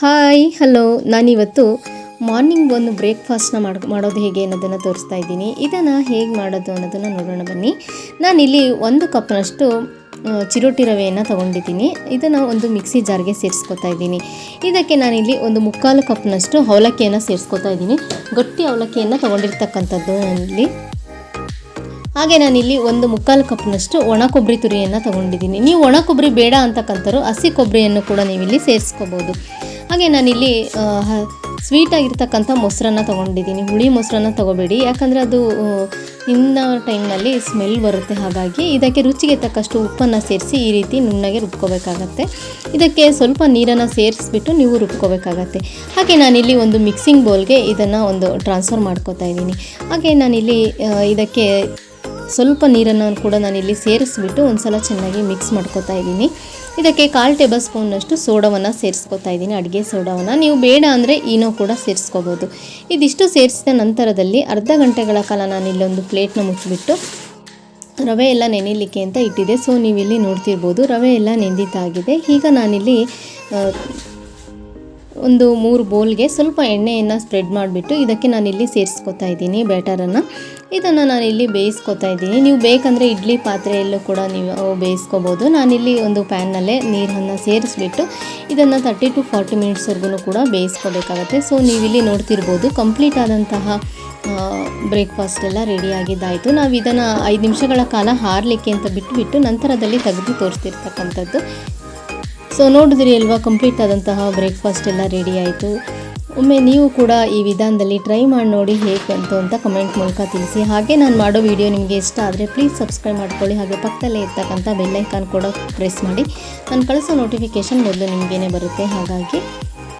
Hi, hello. ನಾನಿವತ್ತು morning ಒಂದು ಬ್ರೇಕ್ಫಾಸ್ಟ್ನ ಮಾಡಿ, ಮಾಡೋದು ಹೇಗೆ ಅನ್ನೋದನ್ನು ತೋರಿಸ್ತಾ ಇದ್ದೀನಿ. ಇದನ್ನು ಹೇಗೆ ಮಾಡೋದು ಅನ್ನೋದನ್ನು ನೋಡೋಣ ಬನ್ನಿ. ನಾನಿಲ್ಲಿ ಒಂದು ಕಪ್ನಷ್ಟು ಚಿರೋಟಿ ರವೆಯನ್ನು ತೊಗೊಂಡಿದ್ದೀನಿ. ಇದನ್ನು ಒಂದು ಮಿಕ್ಸಿ ಜಾರ್ಗೆ ಸೇರಿಸ್ಕೊತಾ ಇದ್ದೀನಿ. ಇದಕ್ಕೆ ನಾನಿಲ್ಲಿ ಒಂದು ಮುಕ್ಕಾಲು ಕಪ್ನಷ್ಟು ಅವಲಕ್ಕಿಯನ್ನು ಸೇರಿಸ್ಕೊತಾ ಇದ್ದೀನಿ. ಗಟ್ಟಿ ಅವಲಕ್ಕಿಯನ್ನು ತೊಗೊಂಡಿರ್ತಕ್ಕಂಥದ್ದು ನಾನಿಲ್ಲಿ. ಹಾಗೆ ನಾನಿಲ್ಲಿ ಒಂದು ಮುಕ್ಕಾಲು ಕಪ್ನಷ್ಟು ಒಣ ಕೊಬ್ಬರಿ ತುರಿಯನ್ನು ತಗೊಂಡಿದ್ದೀನಿ. ನೀವು ಒಣ ಕೊಬ್ಬರಿ ಬೇಡ ಅಂತಕ್ಕಂಥವ್ರು ಹಸಿ ಕೊಬ್ಬರಿಯನ್ನು ಕೂಡ ನೀವಿಲ್ಲಿ ಸೇರಿಸ್ಕೋಬೋದು. ಹಾಗೆ ನಾನಿಲ್ಲಿ ಸ್ವೀಟ್ ಆಗಿರ್ತಕ್ಕಂಥ ಮೊಸರನ್ನ ತೊಗೊಂಡಿದ್ದೀನಿ. ಹುಳಿ ಮೊಸರನ್ನ ತೊಗೋಬೇಡಿ. ಯಾಕಂದರೆ ಅದು ಇನ್ನ ಟೈಮ್ನಲ್ಲಿ ಸ್ಮೆಲ್ ಬರುತ್ತೆ. ಹಾಗಾಗಿ ಇದಕ್ಕೆ ರುಚಿಗೆ ತಕ್ಕಷ್ಟು ಉಪ್ಪನ್ನು ಸೇರಿಸಿ ಈ ರೀತಿ ನುಣ್ಣಗೆ ರುಬ್ಕೋಬೇಕಾಗತ್ತೆ. ಇದಕ್ಕೆ ಸ್ವಲ್ಪ ನೀರನ್ನು ಸೇರಿಸ್ಬಿಟ್ಟು ನೀವು ರುಬ್ಕೋಬೇಕಾಗತ್ತೆ. ಹಾಗೆ ನಾನಿಲ್ಲಿ ಒಂದು ಮಿಕ್ಸಿಂಗ್ ಬೌಲ್ಗೆ ಇದನ್ನು ಒಂದು ಟ್ರಾನ್ಸ್ಫರ್ ಮಾಡ್ಕೋತಾ ಇದ್ದೀನಿ. ಹಾಗೆ ನಾನಿಲ್ಲಿ ಇದಕ್ಕೆ ಸ್ವಲ್ಪ ನೀರನ್ನು ಕೂಡ ನಾನಿಲ್ಲಿ ಸೇರಿಸ್ಬಿಟ್ಟು ಒಂದ್ಸಲ ಚೆನ್ನಾಗಿ ಮಿಕ್ಸ್ ಮಾಡ್ಕೋತಾ ಇದ್ದೀನಿ. ಇದಕ್ಕೆ ಕಾಲು ಟೇಬಲ್ ಸ್ಪೂನ್ನಷ್ಟು ಸೋಡವನ್ನು ಸೇರಿಸ್ಕೊತಾ ಇದ್ದೀನಿ. ಅಡುಗೆ ಸೋಡವನ್ನು. ನೀವು ಬೇಡ ಅಂದರೆ ಈನೋ ಕೂಡ ಸೇರಿಸ್ಕೋಬೋದು. ಇದಿಷ್ಟು ಸೇರಿಸಿದ ನಂತರದಲ್ಲಿ ಅರ್ಧ ಗಂಟೆಗಳ ಕಾಲ ನಾನಿಲ್ಲೊಂದು ಪ್ಲೇಟ್ನ ಮುಚ್ಚಿಬಿಟ್ಟು ರವೆ ಎಲ್ಲ ನೆನೆಯಲಿಕ್ಕೆ ಅಂತ ಇಟ್ಟಿದೆ ಸೊ ನೀವಿಲ್ಲಿ ನೋಡ್ತಿರ್ಬೋದು ರವೆ ಎಲ್ಲ ನೆಂದಿದ್ದಾಗಿದೆ. ಈಗ ನಾನಿಲ್ಲಿ ಒಂದು ಮೂರು ಬೋಲ್ಗೆ ಸ್ವಲ್ಪ ಎಣ್ಣೆಯನ್ನು ಸ್ಪ್ರೆಡ್ ಮಾಡಿಬಿಟ್ಟು ಇದಕ್ಕೆ ನಾನಿಲ್ಲಿ ಸೇರಿಸ್ಕೊತಾ ಇದ್ದೀನಿ ಬ್ಯಾಟರನ್ನು ಇದನ್ನು ನಾನಿಲ್ಲಿ ಬೇಯಿಸ್ಕೊತಾ ಇದ್ದೀನಿ. ನೀವು ಬೇಕಂದರೆ ಇಡ್ಲಿ ಪಾತ್ರೆಯಲ್ಲೂ ಕೂಡ ನೀವು ಬೇಯಿಸ್ಕೋಬೋದು. ನಾನಿಲ್ಲಿ ಒಂದು ಪ್ಯಾನ್ನಲ್ಲೇ ನೀರನ್ನು ಸೇರಿಸ್ಬಿಟ್ಟು ಇದನ್ನು ತರ್ಟಿ ಟು ಫಾರ್ಟಿ ಮಿನಿಟ್ಸ್ವರೆಗೂ ಕೂಡ ಬೇಯಿಸ್ಕೋಬೇಕಾಗತ್ತೆ. ಸೊ ನೀವಿಲ್ಲಿ ನೋಡ್ತಿರ್ಬೋದು ಕಂಪ್ಲೀಟ್ ಆದಂತಹ ಬ್ರೇಕ್ಫಾಸ್ಟ್ ಎಲ್ಲ ರೆಡಿ ಆಗಿದ್ದಾಯಿತು. ನಾವು ಇದನ್ನು ಐದು ನಿಮಿಷಗಳ ಕಾಲ ಹಾರಲಿಕ್ಕೆ ಅಂತ ಬಿಟ್ಟುಬಿಟ್ಟು ನಂತರದಲ್ಲಿ ತೆಗೆದು ತೋರಿಸ್ತಿರ್ತಕ್ಕಂಥದ್ದು. ಸೊ ನೋಡಿದ್ರಿ ಅಲ್ವಾ ಕಂಪ್ಲೀಟ್ ಆದಂತಹ ಬ್ರೇಕ್ಫಾಸ್ಟ್ ಎಲ್ಲ ರೆಡಿ ಆಯಿತು. ಒಮ್ಮೆ ನೀವು ಕೂಡ ಈ ವಿಧಾನದಲ್ಲಿ ಟ್ರೈ ಮಾಡಿ ನೋಡಿ ಹೇಗೆ ಬಂತು ಅಂತ ಕಮೆಂಟ್ ಮೂಲಕ ತಿಳಿಸಿ. ಹಾಗೆ ನಾನು ಮಾಡೋ ವಿಡಿಯೋ ನಿಮಗೆ ಇಷ್ಟ ಆದರೆ ಪ್ಲೀಸ್ ಸಬ್ಸ್ಕ್ರೈಬ್ ಮಾಡ್ಕೊಳ್ಳಿ. ಹಾಗೆ ಪಕ್ಕದಲ್ಲೇ ಇರ್ತಕ್ಕಂಥ ಬೆಲ್ಲೈಕಾನ್ ಕೂಡ ಪ್ರೆಸ್ ಮಾಡಿ. ನಾನು ಕಳಿಸೋ ನೋಟಿಫಿಕೇಷನ್ ಮೊದಲು ನಿಮಗೇನೆ ಬರುತ್ತೆ. ಹಾಗಾಗಿ